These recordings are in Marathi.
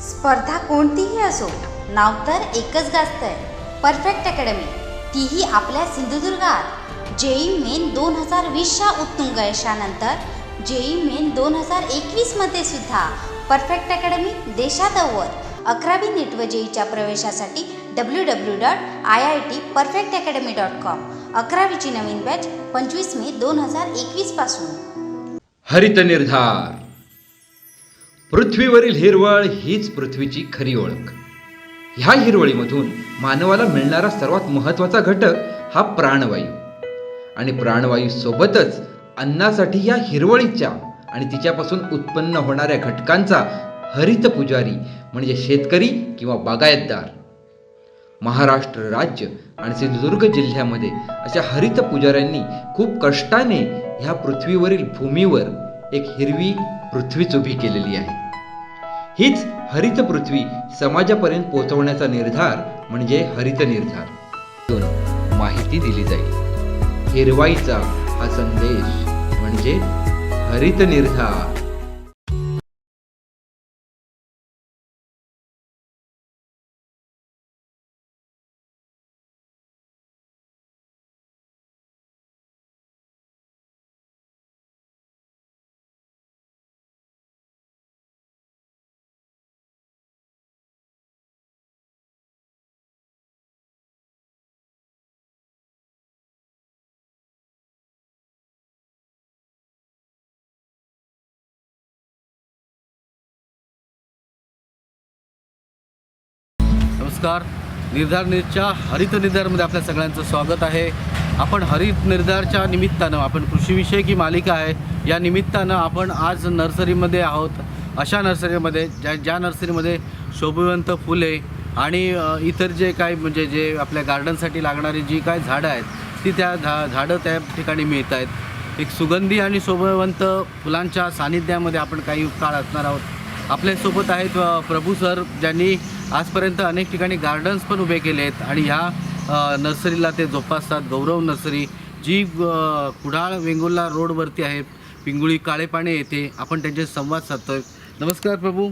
स्पर्धा कोणतीही असो नाव तर एकच गाजतंय. परफेक्ट अकॅडमी तीही आपल्या सिंधुदुर्गात. जेई मेन दोन हजार वीसच्या उत्तुंग यशानंतर जेई मेन दोन हजार एकवीसमध्ये सुद्धा परफेक्ट अकॅडमी देशात अव्वल. अकरावी नीट व जेईच्या प्रवेशासाठी W W dot I I T perfect academy dot com अकरावीची नवीन बॅच पंचवीस मे दोन हजार एकवीसपासून हरित निर्धार पृथ्वीवरील हिरवळ हीच पृथ्वीची खरी ओळख. ह्या हिरवळीमधून मानवाला मिळणारा सर्वात महत्त्वाचा घटक हा प्राणवायू. आणि प्राणवायू सोबतच अन्नासाठी या हिरवळीच्या आणि तिच्यापासून उत्पन्न होणाऱ्या घटकांचा हरित पुजारी म्हणजे शेतकरी किंवा बागायतदार. महाराष्ट्र राज्य आणि सिंधुदुर्ग जिल्ह्यामध्ये अशा हरित पुजाऱ्यांनी खूप कष्टाने ह्या पृथ्वीवरील भूमीवर एक हिरवी पृथ्वीच उभी केलेली आहे. हीच हरित पृथ्वी समाजापर्यंत पोहोचवण्याचा निर्धार म्हणजे हरित निर्धार. माहिती दिली जाईल. हिरवाईचा हा संदेश म्हणजे हरित निर्धार. नमस्कार. निर्धार न्यूजच्या हरित निर्धारमध्ये आपल्या सगळ्यांचं स्वागत आहे. आपण हरित निर्धारच्या निमित्तानं आपण कृषीविषयकी मालिका आहे या निमित्तानं आपण आज नर्सरीमध्ये आहोत. अशा नर्सरीमध्ये ज्या ज्या नर्सरीमध्ये शोभिवंत फुले आणि इतर जे काय म्हणजे जे आपल्या गार्डनसाठी लागणारी जी काय झाडं आहेत ती त्या झा झाडं त्या ठिकाणी मिळत आहेत एक सुगंधी आणि शोभवंत फुलांच्या सानिध्यामध्ये आपण काही काळ असणार आहोत. आपल्यासोबत आहेत प्रभू सर ज्यांनी आजपर्यंत अनेक ठिकाणी गार्डन्स पण उभे केले आहेत आणि ह्या नर्सरीला ते जोपासतात. गौरव नर्सरी जी कुडाळ वेंगुर्ला रोडवरती आहे. पिंगुळी काळेपाणे येथे आपण त्यांचे संवाद साधतोय. नमस्कार प्रभू.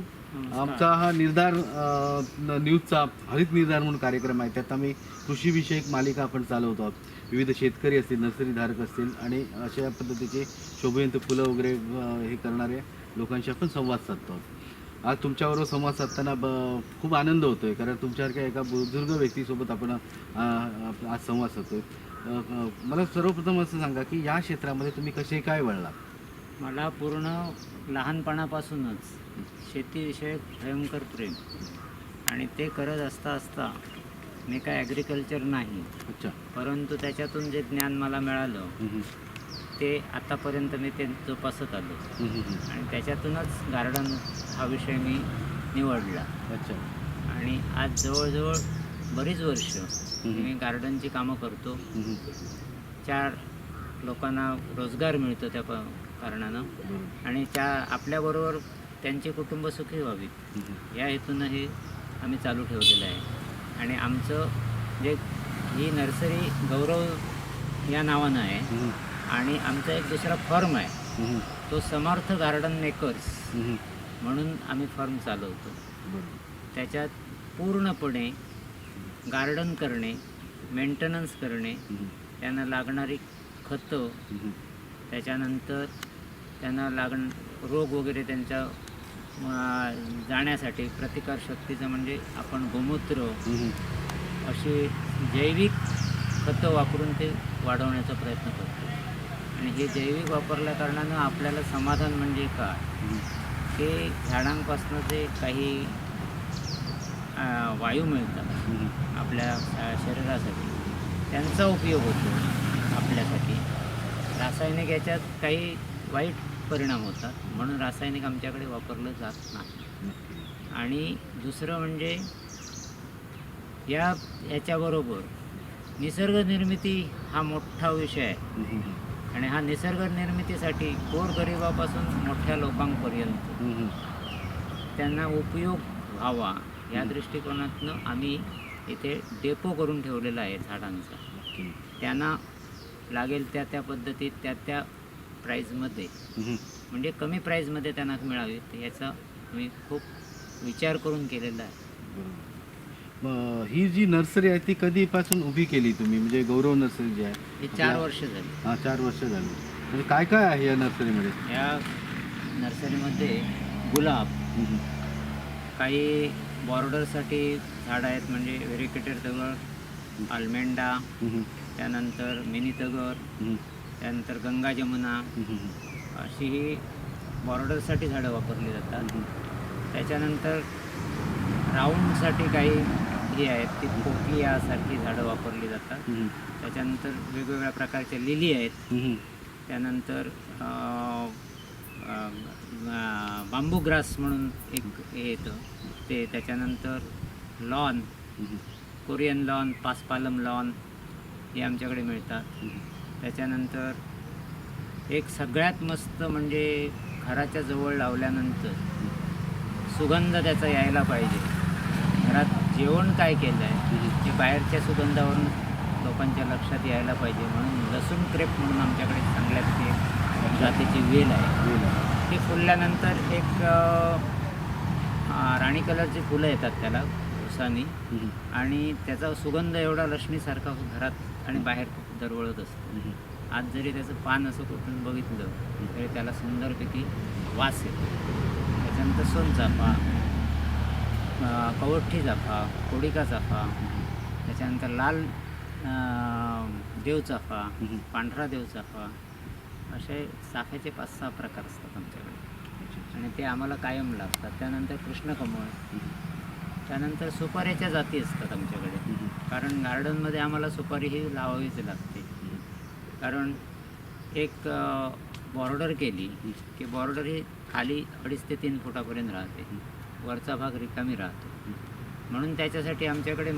आमचा हा निर्धार न्यूजचा हरित निर्धार म्हणून कार्यक्रम आहे. त्यात आम्ही कृषीविषयक मालिका आपण चालवतो आहोत. विविध शेतकरी असतील नर्सरीधारक असतील आणि अशा पद्धतीचे शोभयंत फुलं वगैरे हे करणारे लोकांशी आपण संवाद साधतो आहोत. आज तुमच्याबरोबर संवाद साधताना ब खूप आनंद होतोय कारण तुमच्यासारख्या एका बुजुर्ग व्यक्तीसोबत आपण आज संवाद अ, मला सर्वप्रथम असं सांगा की या क्षेत्रामध्ये तुम्ही कसे काय वळला मला पूर्ण लहानपणापासूनच शेतीविषयक भयंकर प्रेम. आणि ते करत असता असता मी काय ॲग्रिकल्चर नाही अच्छा. परंतु त्याच्यातून जे ज्ञान मला मिळालं ते आतापर्यंत मी ते जोपासत आलो. आणि त्याच्यातूनच गार्डन हा विषय मी निवडला. अच्छा. आणि आज जवळजवळ बरीच वर्ष. मी गार्डनची कामं करतो. चार लोकांना रोजगार मिळतो त्या प- कारणानं. आणि त्या आपल्याबरोबर त्यांचे कुटुंब सुखी व्हावीत या हेतूनं हे आम्ही चालू ठेवलेलं आहे. आणि आमचं जे ही नर्सरी गौरव या नावानं आहे. आणि आमचा एक दुसरा फर्म आहे तो समर्थ गार्डन मेकर्स. म्हणून आम्ही फर्म चालवतो. त्याच्यात पूर्णपणे गार्डन करणे मेंटेनन्स करणे त्यांना लागणारी खतं. त्याच्यानंतर त्यांना लागण रोग वगैरे त्यांच्या जाण्यासाठी प्रतिकारशक्तीचं म्हणजे आपण गोमूत्र अशी जैविक खतं वापरून ते वाढवण्याचा प्रयत्न करतो आणि हे जैविक वापरल्या कारणानं आपल्याला समाधान म्हणजे काय? ते झाडांपासून जे काही वायू मिळतात आपल्या शरीरासाठी त्यांचा उपयोग होतो आपल्यासाठी. रासायनिक याच्यात काही वाईट परिणाम होतात म्हणून रासायनिक आमच्याकडे वापरलं जात नाही. आणि दुसरं म्हणजे या याच्याबरोबर निसर्ग निर्मिती हा मोठा विषय आहे. आणि हा निसर्ग निर्मितीसाठी गोरगरिबापासून मोठ्या लोकांपर्यंत. त्यांना उपयोग व्हावा या दृष्टिकोनातनं आम्ही इथे डेपो करून ठेवलेला आहे झाडांचा. त्यांना लागेल त्या त्या पद्धतीत त्या त्या प्राईजमध्ये. म्हणजे कमी प्राईजमध्ये त्यांना मिळावी याचा मी खूप विचार करून केलेलं आहे ही जी नर्सरी आहे ती कधीपासून उभी केली तुम्ही म्हणजे गौरव नर्सरी जी आहे हे चार वर्ष झाली हा चार वर्ष झाली म्हणजे काय काय आहे या नर्सरीमध्ये या नर्सरीमध्ये गुलाब. काही बॉर्डरसाठी झाडं आहेत म्हणजे व्हेरिकेटेड अल्मेंडा हम्म. त्यानंतर मिनी हम्म. त्यानंतर गंगा जमुना. अशी ही बॉर्डरसाठी झाडं वापरली जातात त्याच्यानंतर राऊंडसाठी काही ही आहेत ती पोकलियासारखी झाडं वापरली जातात. त्याच्यानंतर वेगवेगळ्या प्रकारच्या लिली आहेत. त्यानंतर बांबू ग्रास म्हणून एक हे येतं. ते त्याच्यानंतर lawn. Korean lawn paspalum lawn हे आमच्याकडे मिळतात. त्याच्यानंतर एक सगळ्यात मस्त म्हणजे घराच्या जवळ लावल्यानंतर सुगंध त्याचा यायला पाहिजे. घरात जेवण काय केलं आहे? ते बाहेरच्या सुगंधावरून लोकांच्या लक्षात यायला पाहिजे म्हणून लसूण क्रेप म्हणून आमच्याकडे चांगल्यापैकी एक जातीची वेल आहे. ती फुलल्यानंतर एक राणी कलरची फुलं येतात त्याला उसानी. आणि त्याचा सुगंध एवढा लक्ष्मीसारखा घरात आणि बाहेर दरवळत असतो. आज जरी त्याचं पान असं कुठून बघितलं तरी त्याला सुंदरपैकी वास येतो. त्याच्यानंतर सोनचाफा. अं, कवठ्ठी चाफा कोडिका चाफा त्याच्यानंतर लाल अं, देवचाफा हम्म. पांढरा देवचाफा असे चाफ्याचे पाच सहा प्रकार असतात आमच्याकडे. आणि ते आम्हाला कायम लागतात. त्यानंतर कृष्णकमळ. त्यानंतर सुपारीच्या जाती असतात आमच्याकडे. कारण गार्डनमध्ये आम्हाला सुपारी ही लावावीच लागते. कारण एक बॉर्डर केली की बॉर्डर ही खाली अडीच ते तीन फुटापर्यंत राहते. वरचा भाग रिकामी राहतो. म्हणून त्याच्यासाठी आमच्याकडे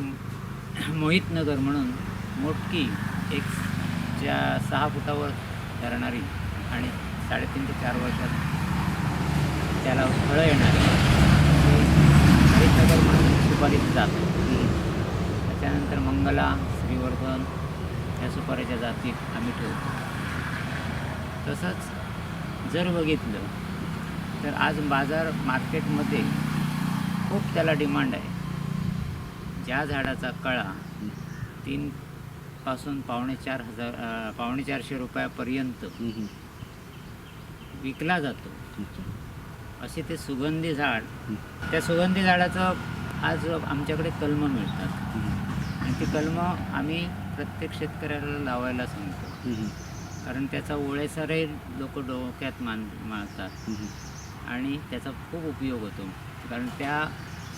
मोहितनगर म्हणून मोटकी एक ज्या सहा फुटावर धरणारी आणि साडेतीन ते चार वर्षात त्याला फळं येणारी. मोहितनगर म्हणून सुपारीत जात. त्याच्यानंतर मंगला श्रीवर्धन या सुपारीच्या जातीत आम्ही ठेवतो. तसंच जर बघितलं तर आज बाजार मार्केटमध्ये खूप त्याला डिमांड आहे ज्या झाडाचा कळा तीन पासून पावणे चार हजार पावणे चारशे रुपयापर्यंत. विकला जातो. असे ते सुगंधी झाड त्या सुगंधी झाडाचं आज आमच्याकडे कलमं मिळतात. आणि ती कलमं आम्ही प्रत्येक शेतकऱ्याला लावायला सांगतो. कारण त्याचा ओळेसरही लोक डोक्यात मान हम्म. आणि त्याचा खूप उपयोग होतो कारण त्या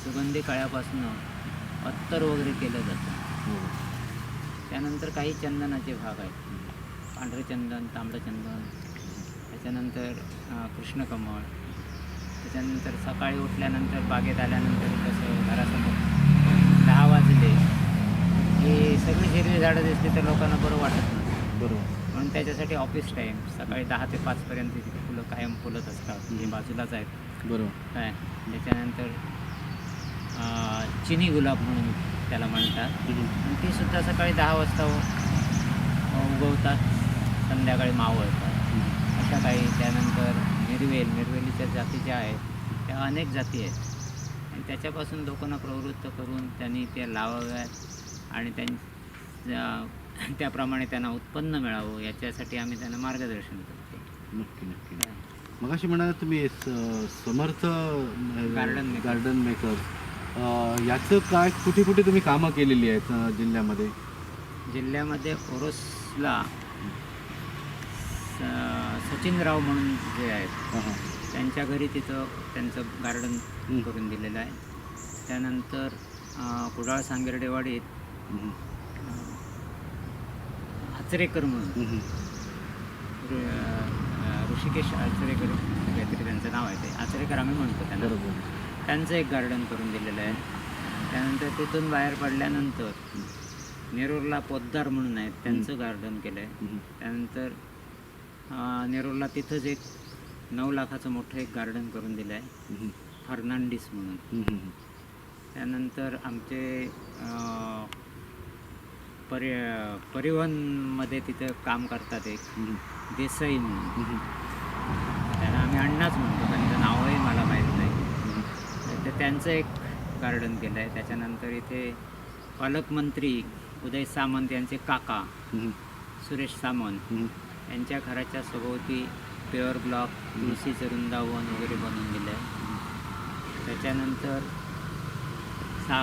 सुगंधी काळ्यापासून अत्तर वगैरे केलं जातं. हो. त्यानंतर काही चंदनाचे भाग आहेत. पांढरे चंदन तांबडं चंदन त्याच्यानंतर कृष्णकमळ त्याच्यानंतर सकाळी उठल्यानंतर बागेत आल्यानंतर कसं घरासमोर दहा वाजले की सगळी हिरवी झाडं दिसली तर लोकांना बरं वाटत नाही. बरोबर. म्हणून त्याच्यासाठी ऑफिस टाईम सकाळी दहा ते पाचपर्यंत तिथे फुलं कायम फुलत असतात. हे बाजूलाच आहेत. बरोबर. काय? त्याच्यानंतर चिनी गुलाब म्हणून त्याला म्हणतात. ती सुद्धा सकाळी दहा वाजता उगवतात. संध्याकाळी मावळतात. अशा काही त्यानंतर निर्वेल निर्वेलीच्या जाती ज्या आहेत त्या अनेक जाती आहेत. आणि त्याच्यापासून लोकांना प्रवृत्त करून त्यांनी त्या लावाव्यात आणि त्यां त्याप्रमाणे त्यांना उत्पन्न मिळावं याच्यासाठी आम्ही त्यांना मार्गदर्शन करतो. नक्की नक्की. मग अशी म्हणाला तुम्ही स- Samarth Garden maker. Garden maker याचं काय कुठे कुठे तुम्ही कामं केलेली आहेत अं, जिल्ह्यामध्ये जिल्ह्यामध्ये ओरोसला स- सचिनराव म्हणून जे आहेत हां हां त्यांच्या घरी तिथं त्यांचं गार्डन हं. करून दिलेलं आहे त्यानंतर अं, कुडाळ सांगेर्डेवाडीत हम्म. अं, आचरेकर म्हणून हम्म. ऋषिकेश आचरेकर काहीतरी त्यांचं नाव आहे ते. आचरेकर आम्ही म्हणतो त्यांना. बरोबर. त्यांचं एक गार्डन करून दिलेलं आहे. त्यानंतर तिथून बाहेर पडल्यानंतर नेरूरला पोद्दार म्हणून आहेत त्यांचं गार्डन केलं आहे. त्यानंतर नेरूरला तिथंच एक नऊ लाखाचं मोठं एक गार्डन करून दिलं आहे. फर्नांडिस म्हणून. त्यानंतर आमचे परि परिवहनमध्ये तिथं काम करतात एक. देसाई म्हणून. त्यांना आम्ही अण्णाच म्हणतो त्यांचं नावही मला माहीत नाही. तर त्यांचं एक गार्डन केलं आहे. त्याच्यानंतर इथे पालकमंत्री उदय सामंत यांचे काका सुरेश सामंत यांच्या घराच्या सभोवती प्युअर ब्लॉक तुळशीचं वृंदावन वगैरे बनवून दिलं आहे त्याच्यानंतर सा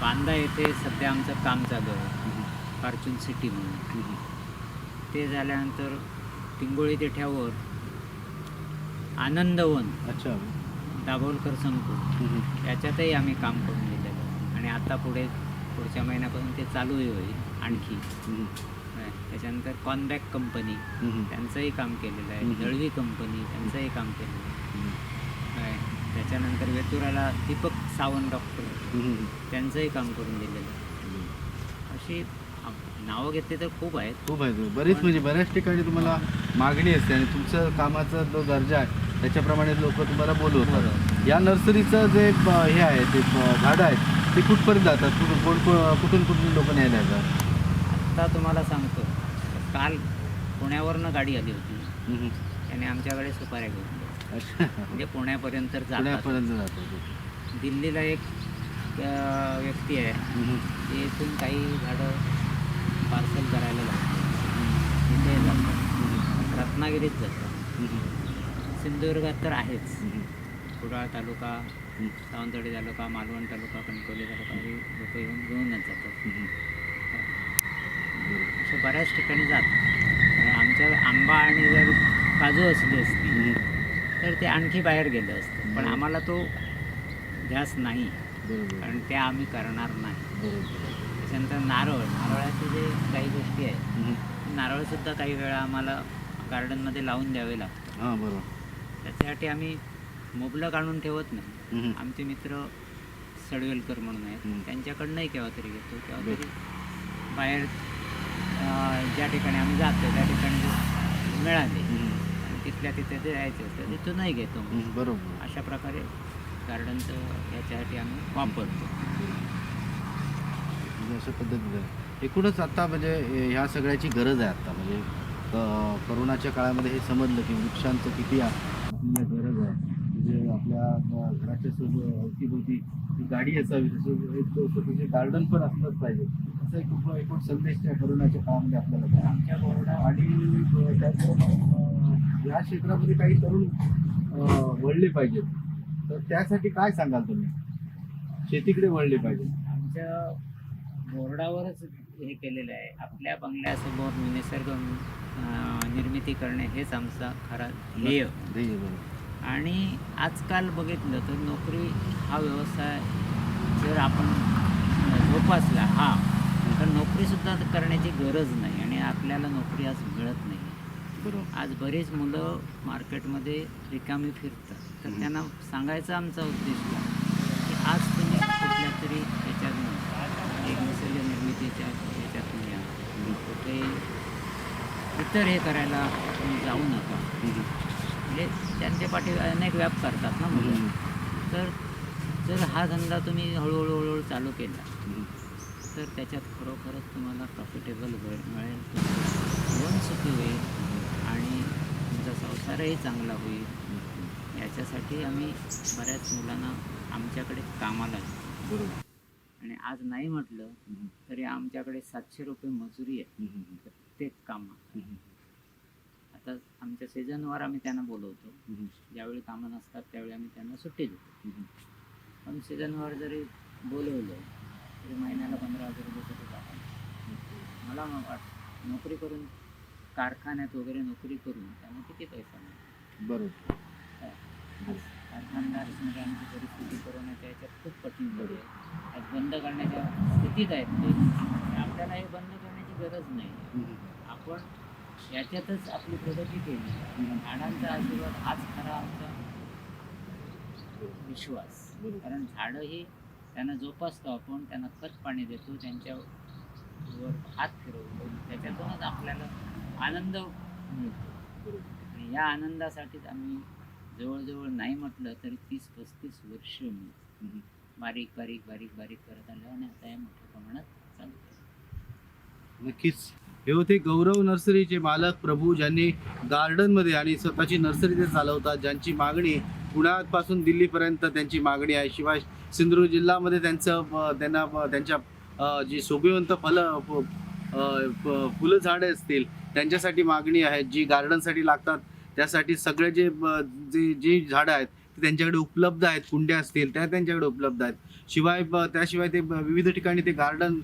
बांदा येथे सध्या आमचं काम चालू आहे. फॉर्च्यून सिटी म्हणून. ते झाल्यानंतर पिंगोळी देठ्यावर आनंदवन अच्छा. दाभोलकर संकुल. याच्यातही आम्ही काम करून दिलेलं आहे. आणि आता पुढे पुढच्या महिन्यापासून ते चालूही होईल आणखी. त्याच्यानंतर कॉनबॅक कंपनी त्यांचंही काम केलेलं आहे. दळवी कंपनी त्यांचंही काम केलेलं आहे. त्याच्यानंतर वेतुराला दीपक सावंत डॉक्टर त्यांचंही काम करून दिलेलं आहे. अशी नावं घेतली तर खूप आहेत. खूप आहे बरेच म्हणजे बऱ्याच ठिकाणी तुम्हाला मागणी असते आणि तुमचं कामाचा जो दर्जा आहे त्याच्याप्रमाणे लोक तुम्हाला बोलवतात. या नर्सरीचं जे प- हे आहे ते प- झाडं आहेत ते कुठपर्यंत जातात? कुठून कोण कोण- कुठून कुठून लोक न्यायला येतात? आता तुम्हाला सांगतो. काल पुण्यावरनं गाडी आली होती. हम्म. त्याने आमच्याकडे सुपाऱ्या घेतल्या अच्छा. म्हणजे पुण्यापर्यंत जातात. पुण्यापर्यंत जातो ते. दिल्लीला एक अं, व्यक्ती आहे. हम्म. ते इथून काही झाडं पार्सल करायला लागतात तिथे जातात रत्नागिरीत जातात हम्म. सिंधुदुर्गात तर आहेच. कुडाळ तालुका. सावंतवाडी तालुका मालवण तालुका कणकवली तालुका हे लोक येऊन घेऊनच जातात. अशा बऱ्याच ठिकाणी जातात. आमच्या आंबा आणि जर काजू असली असती. तर ते आणखी बाहेर गेलं असतं. पण. आम्हाला तो ध्यास नाही. कारण ते आम्ही करणार नाही. बरोबर. त्याच्यानंतर नारळ नारळाचे जे काही गोष्टी आहेत. नारळसुद्धा काही वेळा आम्हाला गार्डनमध्ये लावून द्यावे लागतात हां बरोबर त्याच्यासाठी आम्ही मोबलक आणून ठेवत नाही. आमचे मित्र सडवेलकर म्हणून आहेत. त्यांच्याकडनंही केव्हा तरी घेतो केव्हा. तरी बाहेर ज्या ठिकाणी आम्ही जातो त्या ठिकाणी मिळाले तिथल्या तिथे ते द्यायचे असतं तिथूनही घेतो. बरोबर अशा प्रकारे गार्डनचं याच्यासाठी आम्ही वापरतो म्हणजे अशा पद्धतीने. एकूणच आता म्हणजे ह्या सगळ्याची गरज आहे आता. म्हणजे करोनाच्या काळामध्ये हे समजलं की वृक्षांचं किती आपल्याला गरज आहे. म्हणजे आपल्या घराच्या सोबत अवतीभोवती गाडी असावी तसं एक गार्डन पण असलंच पाहिजे. असं एक खूप एकूण संदेश त्या करोनाच्या काळामध्ये आपल्याला द्या. आमच्या बोर्डा आणि त्याचबरोबर या क्षेत्रामध्ये काही तरुण वळले पाहिजेत. तर त्यासाठी काय सांगाल तुम्ही? शेतीकडे वळले पाहिजे आमच्या बोर्डावरच हे केलेलं आहे. आपल्या बंगल्यासमोर निसर्ग निर्मिती करणे हेच आमचा खरा ध्येय. आणि आजकाल बघितलं तर नोकरी हा व्यवसाय जर आपण जोपासला हा तर नोकरीसुद्धा करण्याची गरज नाही आणि आपल्याला नोकरी आज मिळत नाही. बरोबर. आज बरीच मुलं मार्केटमध्ये रिकामी फिरतात. तर. त्यांना सांगायचा आमचा उद्देश आहे की आज तुम्ही कुठल्या तरी याच्यातून एक निसर्ग निर्मितीच्या याच्यातून या कुठे इतर हे करायला तुम्ही जाऊ नका. म्हणजे त्यांच्या पाठी अनेक व्याप करतात ना मुलं. तर जर हा धंदा तुम्ही हळूहळू हळूहळू चालू केला तर त्याच्यात खरोखरच तुम्हाला प्रॉफिटेबल मिळेल. जीवन सुखी होईल आणि तुमचा संसारही चांगला होईल. याच्यासाठी आम्ही बऱ्याच मुलांना आमच्याकडे कामाला. बरोबर. आणि आज नाही म्हटलं तरी आमच्याकडे सातशे रुपये मजुरी आहे. प्रत्येक कामात आता आमच्या सीझनवर आम्ही त्यांना बोलवतो. ज्यावेळी कामं नसतात त्यावेळी आम्ही त्यांना सुट्टी देतो. पण सीझनवर जरी बोलवलं तरी महिन्याला पंधरा हजार रुपये तरी जातात. मला नोकरी करून कारखान्यात वगैरे नोकरी करून त्यांना किती पैसा मिळतो? बरोबर. कारखानदार आमची परिस्थिती कोरोनाच्या याच्यात खूप कठीण झाली आहे. आज बंद करण्याच्या स्थितीत आहेत ते. आपल्याला हे बंद गरज नाही आपण याच्यातच आपली प्रगती केली. झाडांचा आशीर्वाद हाच खरा आमचा विश्वास. कारण झाडं ही त्यांना जोपासतो आपण त्यांना खत पाणी देतो त्यांच्यावर हात फिरवतो त्याच्यातूनच आपल्याला आनंद मिळतो. आणि या आनंदासाठीच आम्ही जवळजवळ नाही म्हटलं तरी तीस पस्तीस वर्ष मी बारीक बारीक बारीक बारीक करत आलो आणि आता या मोठ्या प्रमाणात चालू. नक्कीच. हे होते गौरव नर्सरीचे मालक प्रभू ज्यांनी गार्डनमध्ये आणि स्वतःची नर्सरी ते चालवतात ज्यांची मागणी पुण्यापासून दिल्लीपर्यंत त्यांची मागणी आहे. शिवाय सिंधुदुर्ग जिल्ह्यामध्ये त्यांचं त्यांना त्यांच्या जी शोभिवंत फलं फुलं झाडे असतील त्यांच्यासाठी मागणी आहे. जी गार्डनसाठी लागतात त्यासाठी सगळे जे जे जी झाडं आहेत ते त्यांच्याकडे उपलब्ध आहेत. कुंड्या असतील त्या त्यांच्याकडे उपलब्ध आहेत. शिवाय त्याशिवाय ते विविध ठिकाणी ते गार्डन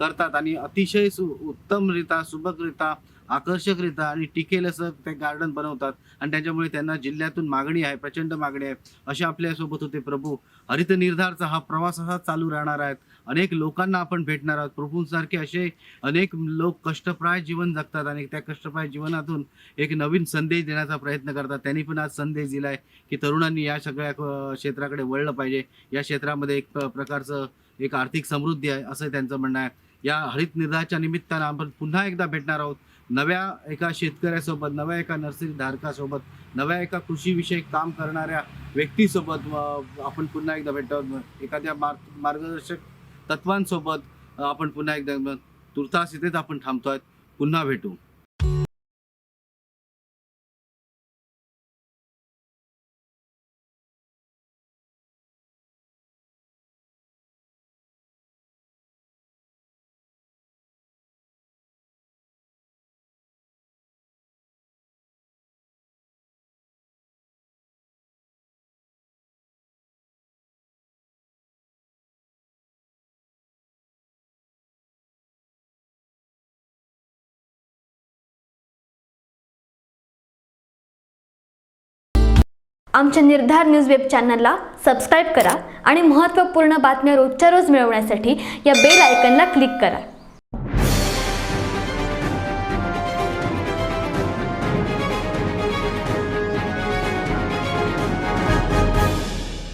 करतात आणि अतिशय सु उत्तमरित्या सुबकरित्या आकर्षकरित्या आणि टिकेल असं ते गार्डन बनवतात. आणि त्याच्यामुळे त्यांना जिल्ह्यातून मागणी आहे प्रचंड मागणी आहे. असे आपल्यासोबत होते प्रभू. हरित निर्धारचा हा प्रवास असा चालू राहणार आहे अनेक लोकांना आपण भेटणार आहोत. प्रभूंसारखे असे अनेक लोक कष्टप्राय जीवन जगतात आणि त्या कष्टप्राय जीवनातून एक नवीन संदेश देण्याचा प्रयत्न करतात. त्यांनी पण आज संदेश दिला आहे की तरुणांनी या सगळ्या क्षेत्राकडे वळलं पाहिजे. या क्षेत्रामध्ये एक प्रकारचं एक आर्थिक समृद्धी आहे असं त्यांचं म्हणणं आहे. या हरित निधाच्या निमित्तानं आपण पुन्हा एकदा भेटणार आहोत. नव्या एका शेतकऱ्यासोबत नव्या एका नर्सरी धारकासोबत नव्या एका कृषीविषयक काम करणाऱ्या व्यक्तीसोबत आपण पुन्हा एकदा भेटतो एखाद्या मार्ग मार्गदर्शक तत्वांसोबत आपण पुन्हा एकदा तुर्तास इथेच आपण थांबतो आहेत पुन्हा भेटू. आमच्या निर्धार न्यूज वेब चॅनलला सबस्क्राईब करा आणि महत्त्वपूर्ण बातम्या रोजच्या रोज मिळवण्यासाठी या बेल आयकनला क्लिक करा.